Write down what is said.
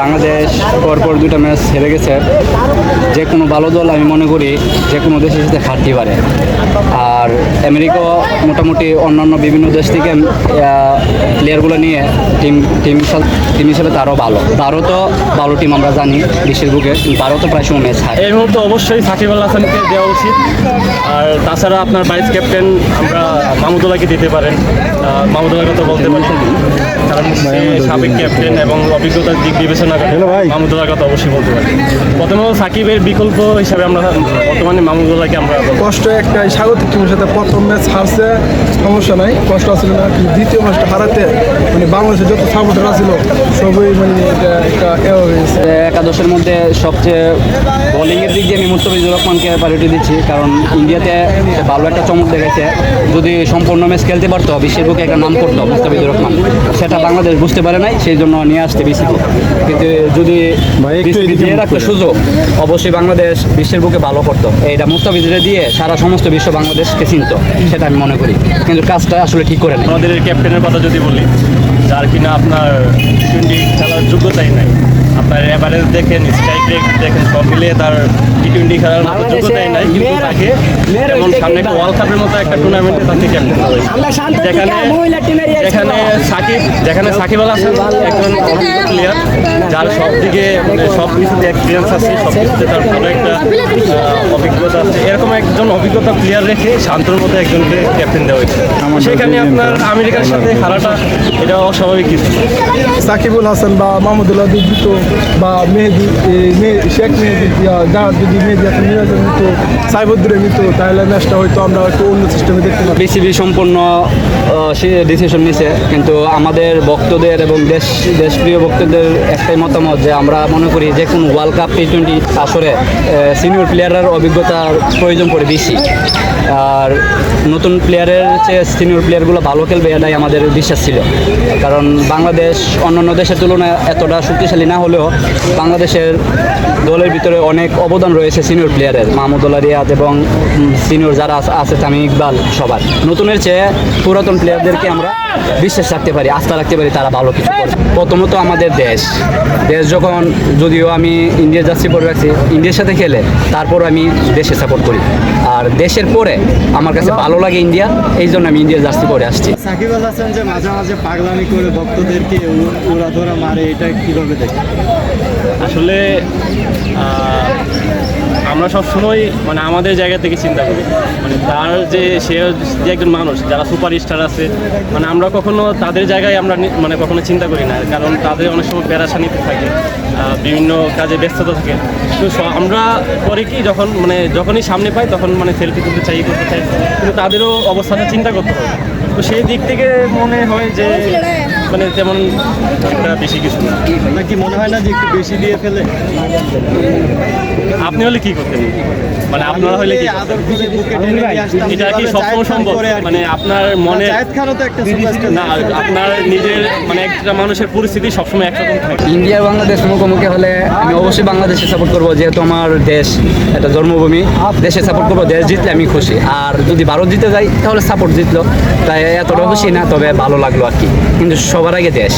বাংলাদেশ পরপর দুটা ম্যাচ হেরে গেছে। যে কোনো ভালো দল আমি মনে করি যে কোনো দেশের সাথে হারতে পারে আর আমেরিকা মোটামুটি অন্যান্য বিভিন্ন দেশ থেকে প্লেয়ারগুলো নিয়ে টিম টিম টিম হিসেবে তারও ভালো। তারও তো ভালো টিম আমরা জানি বিশ্বের বুকে তারও তো প্রায় সময় ম্যাচ হায় এই মুহূর্তে অবশ্যই সাকিব আল হাসানকে দেওয়া উচিত। আর তাছাড়া আপনার ভাইস ক্যাপ্টেন আমরা মাহমুদুল্লাহকে দিতে পারেন। মাহমুদুল্লাহর কথা বলতে পারি। কারণ সাবেক ক্যাপ্টেন এবং অভিজ্ঞতার দিক বিবেচনা করে মাহমুদুল্লাহর কথা অবশ্যই বলতে পারি। প্রথমে সাকিবের বিকল্প হিসাবে আমরা বর্তমানে মাহমুদুল্লাহকে আমরা কষ্ট একটা স্বাগতিক টিমের সাথে প্রথম ম্যাচ হারছে সমস্যা নাই কষ্ট আসলে না দ্বিতীয় ম্যাচটা হারাতে বাংলাদেশের যত সাপোর্টার ছিল সবই মানে একটা একাদশের মধ্যে সবচেয়ে বোলিংয়ের দিক দিয়ে আমি মুস্তাফিজুর রহমানকে প্রায়োরিটি দিচ্ছি কারণ ইন্ডিয়াতে ভালো একটা চমক দেখেছে যদি সম্পূর্ণ ম্যাচ খেলতে পারতো বিশ্বের বুকে একটা নাম করতো মুস্তাফিজুর রহমান। সেটা বাংলাদেশ বুঝতে পারে নাই সেই জন্য নিয়ে আসতে বিসিবি। কিন্তু যদি দিয়ে রাখতো সুযোগ অবশ্যই বাংলাদেশ বিশ্বের বুকে ভালো করতো। এইটা মুস্তাফিজুরে দিয়ে সারা সমস্ত বিশ্ব বাংলাদেশকে চিনত সেটা আমি মনে করি। কিন্তু কাজটা আসলে ঠিক করে নেই। আমাদের ক্যাপ্টেনের কথা যদি বলি যার কিনা আপনার টোয়েন্টি খেলার যোগ্যতাই নাই। আপনার এভারেজ দেখেন স্ট্রাইক রেট দেখেন, সব মিলিয়ে তার টি টোয়েন্টি খেলার মতো যোগ্যতাই নাই কিন্তু তাকে যেমন সামনে একটা। ওয়ার্ল্ড কাপের মতো একটা টুর্নামেন্টে তাকে ক্যাপ্টেন যেখানে যেখানে সাকিব যেখানে সাকিব আল হাসান একজন অভিজ্ঞ প্লেয়ার যার সব দিকে মানে সব কিছুতে এক্সপিরিয়েন্স আছে সব কিছুতে তার ভালো একটা অভিজ্ঞতা আছে। এরকম একজন অভিজ্ঞতা প্লেয়ার রেখে শান্তর মতো একজনকে ক্যাপ্টেন দেওয়া হয়েছে। সেখানে আপনার আমেরিকার সাথে হারাটা এটা অস্বাভাবিক কিছু। সাকিবুল হাসান বা মাহমুদুল্লাহ দিত বা মেহেদি শেখ মেহেদি যদি হাসান মিরাজের নিত সাইবুদ্দিনে নিত তাহলে ম্যাচটা হয়তো আমরা একটু অন্য সিস্টেমে দেখতে পাবো বিসিবি সম্পূর্ণ ডিসিশন নিছে। কিন্তু আমাদের ভক্তদের এবং দেশ, দেশপ্রিয় ভক্তদের একটাই মতামত যে আমরা মনে করি যে কোনো ওয়ার্ল্ড কাপ টি টোয়েন্টি আসরে সিনিয়র প্লেয়ারের অভিজ্ঞতার প্রয়োজন পড়ে বেশি। আর নতুন প্লেয়ারের চেয়ে সিনিয়র প্লেয়ারগুলো ভালো খেলবে এটাই আমাদের বিশ্বাস ছিল। কারণ বাংলাদেশ অন্যান্য দেশের তুলনায় এতটা শক্তিশালী না হলেও বাংলাদেশের দলের ভিতরে অনেক অবদান রয়েছে সিনিয়র প্লেয়ারের মাহমুদুল্লাহ রিয়াদ এবং সিনিয়র যারা আছে- তামিম ইকবাল সবার। নতুনের চেয়ে পুরাতন প্লেয়ারদেরকে আমরা বিশ্বাস রাখতে পারি, আস্থা রাখতে পারি, তারা ভালো কিছু করবে। প্রথমত আমাদের দেশ। দেশ যখন, যদিও আমি ইন্ডিয়া জার্সি পরে রাখছি ইন্ডিয়ার সাথে খেলে তারপর আমি দেশে সাপোর্ট করি। আর দেশের পরে আমার কাছে ভালো লাগে ইন্ডিয়া এই জন্য আমি ইন্ডিয়া জার্সি পরে আসছি। সাকিব আল হাসান যে মাঝে মাঝে পাগলামি করে ভক্তদেরকে ওরা ধরা মারে এটা কীভাবে দেখে আসলে আহ, আমরা সবসময় মানে আমাদের জায়গা থেকে চিন্তা করি। মানে তার যে সে যে একজন মানুষ, যারা সুপার স্টার আছে মানে আমরা কখনো তাদের জায়গায় আমরা মানে কখনো চিন্তা করি না, কারণ তাদের অনেক সময় প্যারাসানিতে থাকে বিভিন্ন কাজে ব্যস্ততা থাকে। তো আমরা পরে কি, যখন মানে যখনই সামনে পাই, তখন মানে সেলফি তুলতে চাই করতে চাই, কিন্তু তাদেরও অবস্থাটা চিন্তা করতে হবে। তো সেই দিক থেকে মনে হয় যে মানে তেমন একটা বেশি কিছু না। কি মনে হয় না যে একটু বেশি দিয়ে ফেলে? আপনি হলে কি করতেন? মানে আপনারা হলে কি এটা কি সবসময় সম্ভব। মানে আপনার মনে জায়েদ খানও তো একটা সুপারস্টার না আপনার নিজের মানে একটা মানুষের পরিস্থিতি সবসময় একরকম থাকে। ইন্ডিয়া বাংলাদেশ মুখোমুখি হলে আমি অবশ্যই বাংলাদেশে সাপোর্ট করব যেহেতু আমার দেশ এটা জন্মভূমি। দেশে সাপোর্ট করব দেশ জিতলে আমি খুশি। আর যদি ভারত জিতে যাই তাহলে সাপোর্ট জিতলো। তাই এতটা খুশি না তবে ভালো লাগল আর কি। কিন্তু সবার আগে দেশ।